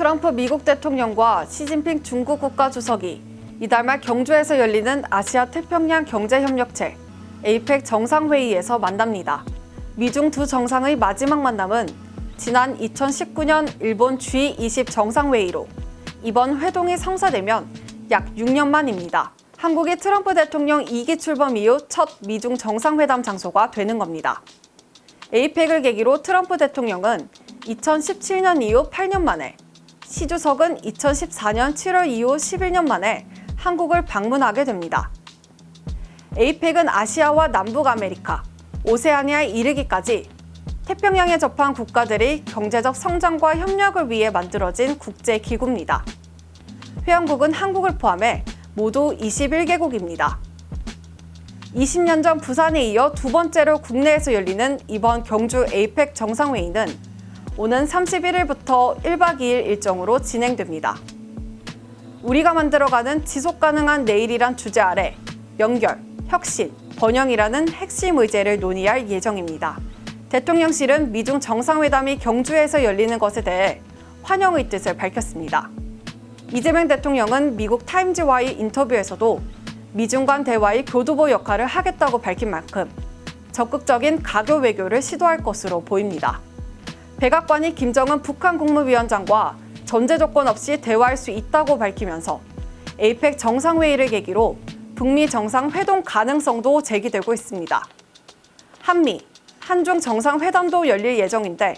트럼프 미국 대통령과 시진핑 중국 국가주석이 이달 말 경주에서 열리는 아시아 태평양 경제협력체 에이펙 정상회의에서 만납니다. 미중 두 정상의 마지막 만남은 지난 2019년 일본 G20 정상회의로 이번 회동이 성사되면 약 6년 만입니다. 한국이 트럼프 대통령 2기 출범 이후 첫 미중 정상회담 장소가 되는 겁니다. 에이펙을 계기로 트럼프 대통령은 2017년 이후 8년 만에, 시 주석은 2014년 7월 이후 11년 만에 한국을 방문하게 됩니다. 에이펙은 아시아와 남북 아메리카, 오세아니아에 이르기까지 태평양에 접한 국가들이 경제적 성장과 협력을 위해 만들어진 국제 기구입니다. 회원국은 한국을 포함해 모두 21개국입니다. 20년 전 부산에 이어 두 번째로 국내에서 열리는 이번 경주 에이펙 정상회의는 오는 31일부터 1박 2일 일정으로 진행됩니다. 우리가 만들어가는 지속 가능한 내일이란 주제 아래 연결, 혁신, 번영이라는 핵심 의제를 논의할 예정입니다. 대통령실은 미중 정상회담이 경주에서 열리는 것에 대해 환영의 뜻을 밝혔습니다. 이재명 대통령은 미국 타임즈와의 인터뷰에서도 미중 간 대화의 교두보 역할을 하겠다고 밝힌 만큼 적극적인 가교 외교를 시도할 것으로 보입니다. 백악관이 김정은 북한 국무위원장과 전제 조건 없이 대화할 수 있다고 밝히면서 에이펙 정상회의를 계기로 북미 정상 회동 가능성도 제기되고 있습니다. 한미, 한중 정상회담도 열릴 예정인데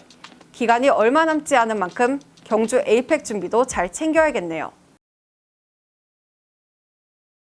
기간이 얼마 남지 않은 만큼 경주 에이펙 준비도 잘 챙겨야겠네요.